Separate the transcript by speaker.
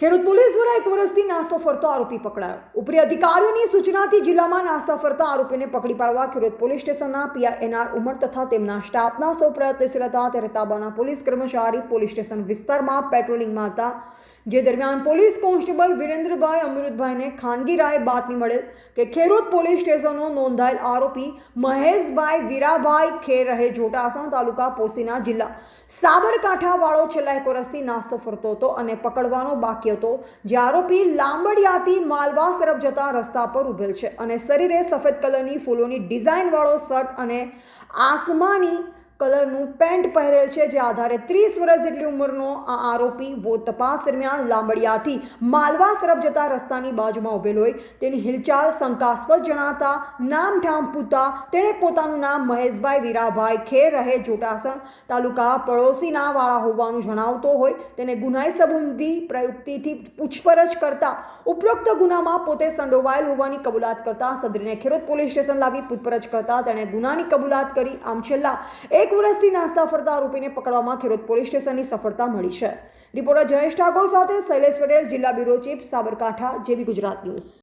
Speaker 1: ખેડૂત પોલીસ દ્વારા એક વર્ષથી નાસ્તો ફરતો આરોપી પકડાયો. ઉપરી અધિકારીઓની સૂચનાથી જિલ્લામાં નાસ્તા ફરતા આરોપીને પકડી પાડવા ખેડૂત પોલીસ સ્ટેશનના પીઆઈએનઆર ઉમર તથા તેમના સ્ટાફના સૌ પ્રયત્નશીલ હતા ત્યારે તાબાના પોલીસ કર્મચારી પોલીસ સ્ટેશન વિસ્તારમાં પેટ્રોલિંગમાં હતા. જે દરમિયાન પોલીસ કોન્સ્ટેબલ વિરેન્દ્રભાઈ અમૃતભાઈને ખાનગી રાહે બાતમી મળેલ કે ખેરોદ પોલીસ સ્ટેશનનો નોંધાયેલ આરોપી મહેશભાઈ વીરાભાઈ ખેર રહે જોટાસણ તાલુકા પોસીના જિલ્લા સાબરકાંઠાવાળો છેલ્લા એક વર્ષથી નાસ્તો ફરતો હતો અને પકડવાનો બાકી હતો, જે આરોપી લાંબડિયાથી માલવાસ તરફ જતા રસ્તા પર ઉભેલ છે અને શરીરે સફેદ કલરની ફૂલોની ડિઝાઇનવાળો શર્ટ અને આસમાની કલરનું પેન્ટ પહેરેલ છે, જે આધારે ત્રીસ વર્ષ જેટલી ઉંમરનો આ આરોપી વો તપાસ દરમિયાન લાંબડિયાથી માલવા તરફ જતા રસ્તાની બાજુમાં ઉભેલો હોય. તેની હિલચાલ શંકાસ્પદ જણાતા નામ ઠામ પૂતા તેણે પોતાનું નામ મહેશભાઈ વીરાભાઈ ખેર રહે જોટાસણ તાલુકા પડોશીના વાળા હોવાનું જણાવતો હોય. તેને ગુનાઈ સંબંધી પ્રયુક્તિથી પૂછપરછ કરતા ઉપરોક્ત ગુનામાં પોતે સંડોવાયેલ હોવાની કબૂલાત કરતા સદરીને ખેડૂત પોલીસ સ્ટેશન લાવી પૂછપરછ કરતા તેણે ગુનાની કબૂલાત કરી. આમ છેલ્લા એક વર્ષથી નાસ્તા ફરતા આરોપીને પકડવામાં ખેડૂત પોલીસ સ્ટેશનની સફળતા મળી છે. રિપોર્ટર જયેશ ઠાકોર સાથે શૈલેષ પટેલ, જિલ્લા બ્યુરો ચીફ સાબરકાંઠા જેવી ગુજરાત ન્યૂઝ.